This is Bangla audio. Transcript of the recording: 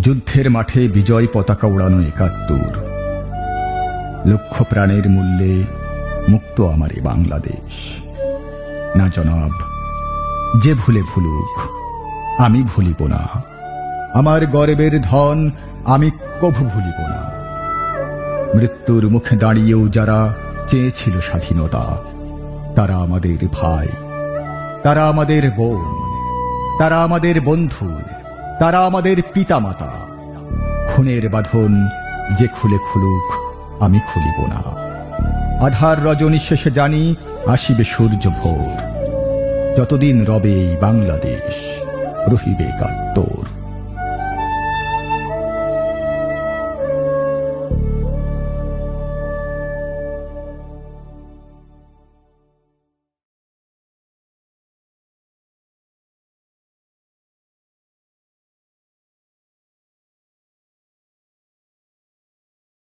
যুদ্ধের মাঠে বিজয় পতাকা উড়ানো একাত্তর। লক্ষ প্রাণের মূল্যে মুক্ত আমার এ বাংলাদেশ। না জনাব, যে ভুলে ভুলুক, আমি ভুলিব না। আমার গর্বের ধন আমি কভু ভুলিব না। মৃত্যুর মুখে দাঁড়িয়েও যারা চেয়েছিল স্বাধীনতা, তারা আমাদের ভাই, তারা আমাদের বোন, তারা আমাদের বন্ধু। তারা আমাদের পিতামাতা। খুনের বাঁধন যে খুলে খুলুক, আমি খুলিব না। আধার রজনী শেষে জানি আসিবে সূর্য ভোর। যতদিন রবে এই বাংলাদেশ, রহিবে কাত্তর